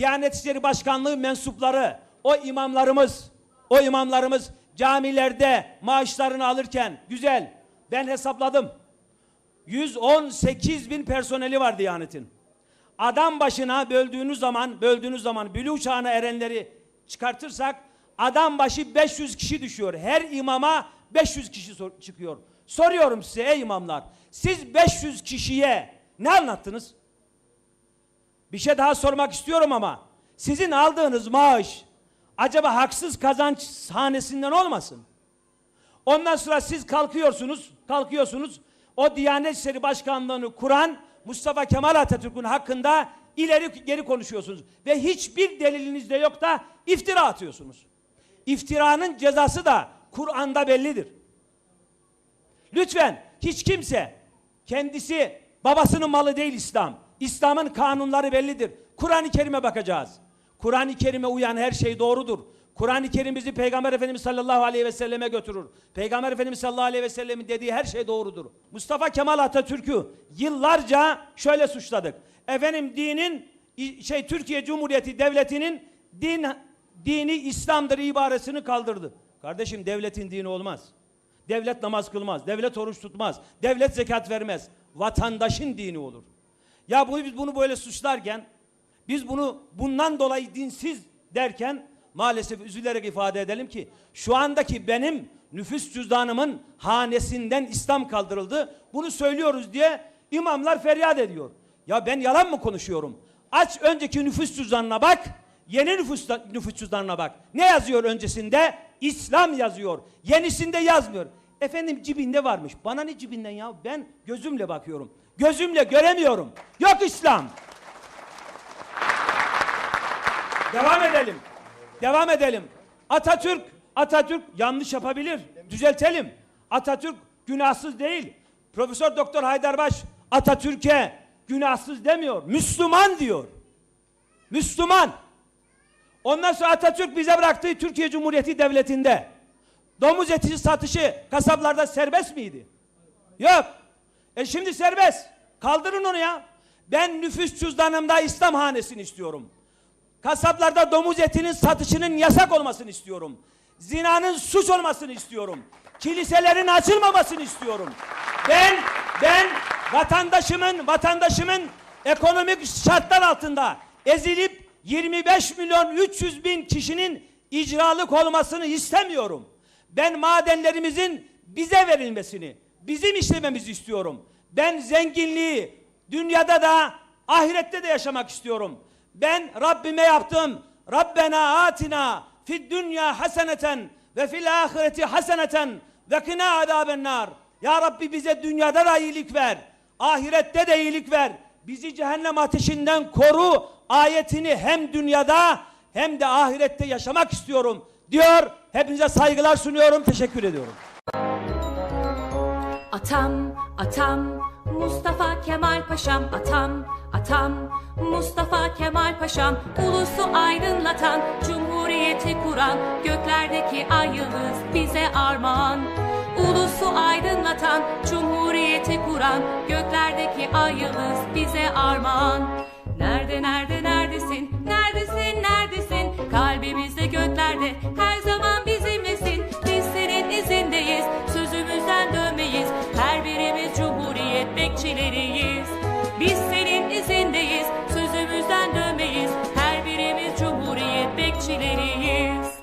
Diyanet İşleri Başkanlığı mensupları, o imamlarımız, o imamlarımız camilerde maaşlarını alırken güzel. Ben hesapladım. 118 bin personeli var Diyanet'in. Adam başına böldüğünüz zaman, böldüğünüz zaman bülü uçağına erenleri çıkartırsak adam başı 500 kişi düşüyor. Her imama 500 kişi sor- çıkıyor. Soruyorum size ey imamlar. Siz 500 kişiye ne anlattınız? Bir şey daha sormak istiyorum ama sizin aldığınız maaş acaba haksız kazanç sahnesinden olmasın? Ondan sonra siz kalkıyorsunuz, kalkıyorsunuz. O Diyanet İşleri Başkanlığı'nı kuran Mustafa Kemal Atatürk'ün hakkında ileri geri konuşuyorsunuz. Ve hiçbir deliliniz de yok da iftira atıyorsunuz. İftiranın cezası da Kur'an'da bellidir. Lütfen hiç kimse kendisi babasının malı değil İslam. İslam'ın kanunları bellidir. Kur'an-ı Kerim'e bakacağız. Kur'an-ı Kerim'e uyan her şey doğrudur. Kur'an-ı Kerim bizi Peygamber Efendimiz sallallahu aleyhi ve selleme götürür. Peygamber Efendimiz sallallahu aleyhi ve sellemin dediği her şey doğrudur. Mustafa Kemal Atatürk'ü yıllarca şöyle suçladık. Efendim dinin şey Türkiye Cumhuriyeti Devleti'nin din dini İslam'dır ibaresini kaldırdı. Kardeşim devletin dini olmaz. Devlet namaz kılmaz, devlet oruç tutmaz, devlet zekat vermez. Vatandaşın dini olur. Ya bu biz bunu böyle suçlarken biz bunu bundan dolayı dinsiz derken maalesef üzülerek ifade edelim ki şu andaki benim nüfus cüzdanımın hanesinden İslam kaldırıldı. Bunu söylüyoruz diye imamlar feryat ediyor. Ya ben yalan mı konuşuyorum? Aç önceki nüfus cüzdanına bak. Yeni nüfus, nüfus cüzdanına bak. Ne yazıyor öncesinde? İslam yazıyor. Yenisinde yazmıyor. Efendim cibinde varmış. Bana ne cibinden ya? Ben gözümle bakıyorum. Gözümle göremiyorum. Yok İslam. Devam edelim. Devam edelim. Atatürk, Atatürk yanlış yapabilir. Düzeltelim. Atatürk günahsız değil. Profesör Doktor Haydarbaş Atatürk'e günahsız demiyor. Müslüman diyor. Müslüman. Ondan sonra Atatürk bize bıraktığı Türkiye Cumhuriyeti Devleti'nde domuz eti satışı kasaplarda serbest miydi? Yok. E şimdi serbest. Kaldırın onu ya. Ben nüfus cüzdanımda İslam hanesini istiyorum. Kasaplarda domuz etinin satışının yasak olmasını istiyorum. Zinanın suç olmasını istiyorum. Kiliselerin açılmamasını istiyorum. Ben ben vatandaşımın vatandaşımın ekonomik şartlar altında ezilip 25 milyon 300 bin kişinin icralık olmasını istemiyorum. Ben madenlerimizin bize verilmesini, bizim işlememizi istiyorum. Ben zenginliği dünyada da ahirette de yaşamak istiyorum. Ben Rabbime yaptım. Rabbena atina fid dünya haseneten ve fil ahireti haseneten ve kina azaben nar. Ya Rabbi bize dünyada da iyilik ver. Ahirette de iyilik ver. Bizi cehennem ateşinden koru. Ayetini hem dünyada hem de ahirette yaşamak istiyorum diyor. Hepinize saygılar sunuyorum. Teşekkür ediyorum. Atam, atam, Mustafa Kemal Paşam, atam, atam, Mustafa Kemal Paşam, ulusu aydınlatan, cumhuriyeti kuran, göklerdeki ay yıldız bize armağan. Ulusu aydınlatan, cumhuriyeti kuran, göklerdeki ay yıldız bize armağan. Nerede, nerede, neredesin, neredesin, neredesin, kalbimizde göklerde, her bekçileriyiz. Biz senin izindeyiz, sözümüzden dönmeyiz, her birimiz cumhuriyet bekçileriyiz.